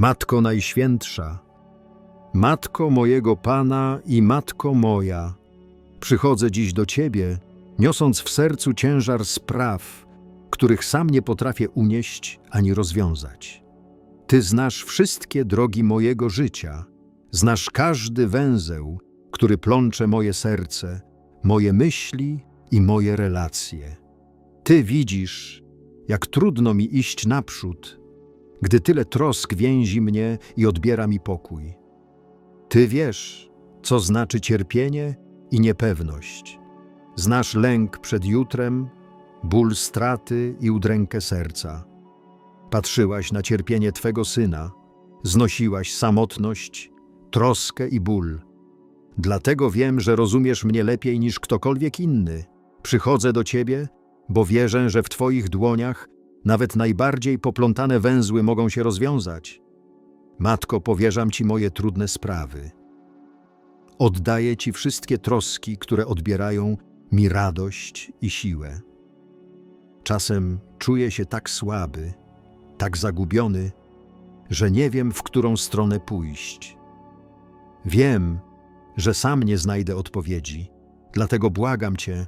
Matko Najświętsza, Matko mojego Pana i Matko moja, przychodzę dziś do Ciebie, niosąc w sercu ciężar spraw, których sam nie potrafię unieść ani rozwiązać. Ty znasz wszystkie drogi mojego życia, znasz każdy węzeł, który plącze moje serce, moje myśli i moje relacje. Ty widzisz, jak trudno mi iść naprzód, gdy tyle trosk więzi mnie i odbiera mi pokój. Ty wiesz, co znaczy cierpienie i niepewność. Znasz lęk przed jutrem, ból straty i udrękę serca. Patrzyłaś na cierpienie Twego syna, znosiłaś samotność, troskę i ból. Dlatego wiem, że rozumiesz mnie lepiej niż ktokolwiek inny. Przychodzę do Ciebie, bo wierzę, że w Twoich dłoniach nawet najbardziej poplątane węzły mogą się rozwiązać. Matko, powierzam Ci moje trudne sprawy. Oddaję Ci wszystkie troski, które odbierają mi radość i siłę. Czasem czuję się tak słaby, tak zagubiony, że nie wiem, w którą stronę pójść. Wiem, że sam nie znajdę odpowiedzi, dlatego błagam Cię,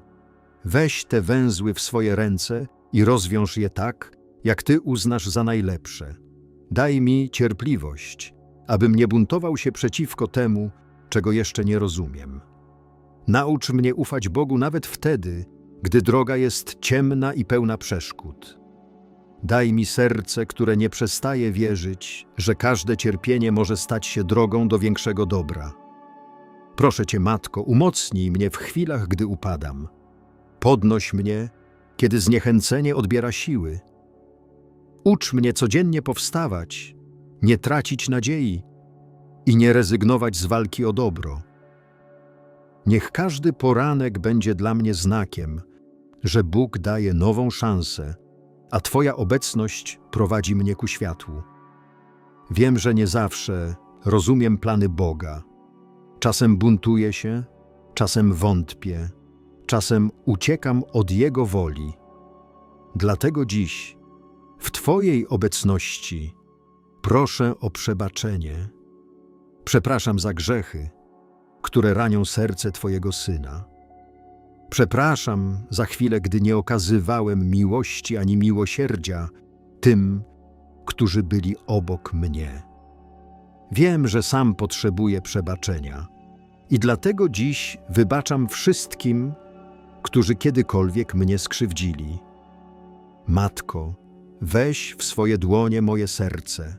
weź te węzły w swoje ręce i rozwiąż je tak, jak Ty uznasz za najlepsze. Daj mi cierpliwość, abym nie buntował się przeciwko temu, czego jeszcze nie rozumiem. Naucz mnie ufać Bogu nawet wtedy, gdy droga jest ciemna i pełna przeszkód. Daj mi serce, które nie przestaje wierzyć, że każde cierpienie może stać się drogą do większego dobra. Proszę Cię, Matko, umocnij mnie w chwilach, gdy upadam. Podnoś mnie, kiedy zniechęcenie odbiera siły. Ucz mnie codziennie powstawać, nie tracić nadziei i nie rezygnować z walki o dobro. Niech każdy poranek będzie dla mnie znakiem, że Bóg daje nową szansę, a Twoja obecność prowadzi mnie ku światłu. Wiem, że nie zawsze rozumiem plany Boga. Czasem buntuję się, czasem wątpię, czasem uciekam od Jego woli. Dlatego dziś, w Twojej obecności, proszę o przebaczenie. Przepraszam za grzechy, które ranią serce Twojego Syna. Przepraszam za chwilę, gdy nie okazywałem miłości ani miłosierdzia tym, którzy byli obok mnie. Wiem, że sam potrzebuję przebaczenia i dlatego dziś wybaczam wszystkim, którzy kiedykolwiek mnie skrzywdzili. Matko, weź w swoje dłonie moje serce,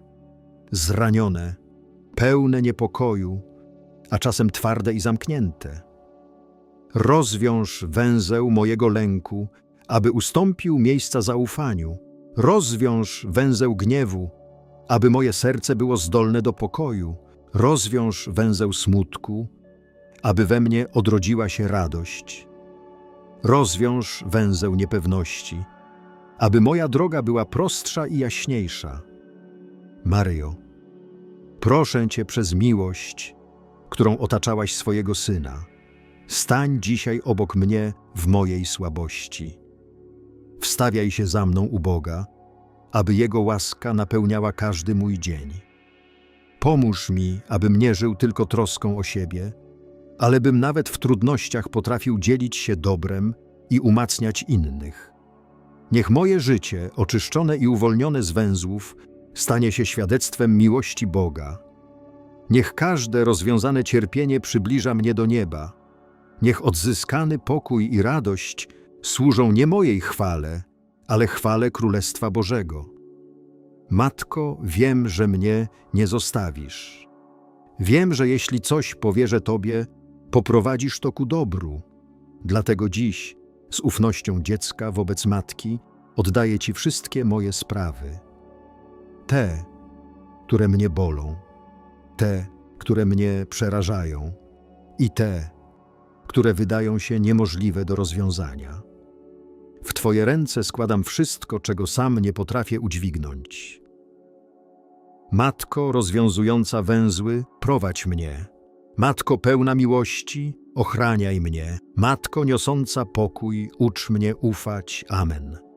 zranione, pełne niepokoju, a czasem twarde i zamknięte. Rozwiąż węzeł mojego lęku, aby ustąpił miejsca zaufaniu. Rozwiąż węzeł gniewu, aby moje serce było zdolne do pokoju. Rozwiąż węzeł smutku, aby we mnie odrodziła się radość. Rozwiąż węzeł niepewności, aby moja droga była prostsza i jaśniejsza. Maryjo, proszę Cię przez miłość, którą otaczałaś swojego Syna, stań dzisiaj obok mnie w mojej słabości. Wstawiaj się za mną u Boga, aby Jego łaska napełniała każdy mój dzień. Pomóż mi, abym nie żył tylko troską o siebie, ale bym nawet w trudnościach potrafił dzielić się dobrem i umacniać innych. Niech moje życie, oczyszczone i uwolnione z węzłów, stanie się świadectwem miłości Boga. Niech każde rozwiązane cierpienie przybliża mnie do nieba. Niech odzyskany pokój i radość służą nie mojej chwale, ale chwale Królestwa Bożego. Matko, wiem, że mnie nie zostawisz. Wiem, że jeśli coś powierzę Tobie, poprowadzisz to ku dobru. Dlatego dziś, z ufnością dziecka wobec matki, oddaję Ci wszystkie moje sprawy. Te, które mnie bolą, te, które mnie przerażają i te, które wydają się niemożliwe do rozwiązania. W Twoje ręce składam wszystko, czego sam nie potrafię udźwignąć. Matko rozwiązująca węzły, prowadź mnie. Matko pełna miłości, ochraniaj mnie. Matko niosąca pokój, ucz mnie ufać. Amen.